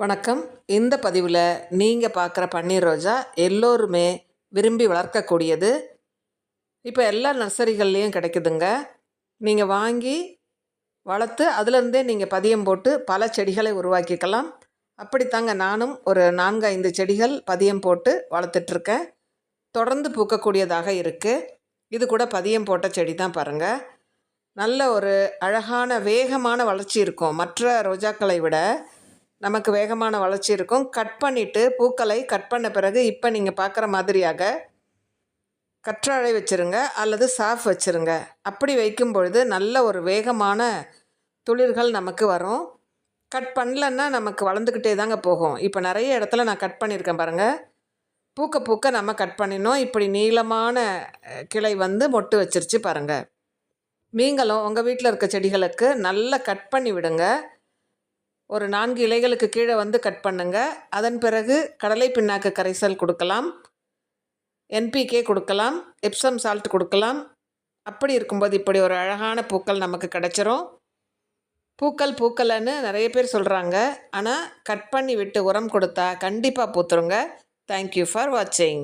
வணக்கம். இந்த பதிவில் நீங்கள் பார்க்குற பன்னீர் ரோஜா எல்லோருமே விரும்பி வளர்க்கக்கூடியது. இப்போ எல்லா நர்சரிகள்லேயும் கிடைக்குதுங்க. நீங்கள் வாங்கி வளர்த்து அதுலேருந்தே நீங்கள் பதியம் போட்டு பல செடிகளை உருவாக்கிக்கலாம். அப்படித்தாங்க நானும் ஒரு நான்கு ஐந்து செடிகள் பதியம் போட்டு வளர்த்துட்ருக்கேன். தொடர்ந்து பூக்கக்கூடியதாக இருக்குது இது கூட பதியம் போட்ட செடி தான் பாருங்கள் நல்ல ஒரு அழகான வேகமான வளர்ச்சி இருக்கும். மற்ற ரோஜாக்களை விட நமக்கு வேகமான வளர்ச்சி இருக்கும். கட் பண்ணிவிட்டு பூக்களை கட் பண்ண பிறகு இப்போ நீங்கள் பார்க்குற மாதிரியாக கற்றாழை வச்சுருங்க அல்லது சாஃப் வச்சுருங்க. அப்படி வைக்கும் பொழுது நல்ல ஒரு வேகமான துளிர்கள் நமக்கு வரும். கட் பண்ணலன்னா நமக்கு வளர்ந்துக்கிட்டே தாங்க போகும். இப்போ நிறைய இடத்துல நான் கட் பண்ணியிருக்கேன் பாருங்கள் பூக்க பூக்க நம்ம கட் பண்ணினோம். இப்படி நீளமான கிளை வந்து மொட்டு வச்சிருச்சு பாருங்கள் நீங்களும் உங்கள் வீட்டில் இருக்க செடிகளுக்கு நல்லா கட் பண்ணி விடுங்க. ஒரு நான்கு இலைகளுக்கு கீழே வந்து கட் பண்ணுங்க. அதன் பிறகு கடலை பின்னாக்கு கரைசல் கொடுக்கலாம். என்பிகே கொடுக்கலாம். எப்சம் சால்ட் கொடுக்கலாம். அப்படி இருக்கும்போது இப்படி ஒரு அழகான பூக்கள் நமக்கு கிடைச்சிரும். பூக்கள் பூக்கலைன்னு நிறைய பேர் சொல்கிறாங்க ஆனால் கட் பண்ணி விட்டு உரம் கொடுத்தா கண்டிப்பாக பூத்துருங்க. தேங்க்யூ ஃபார் வாட்சிங்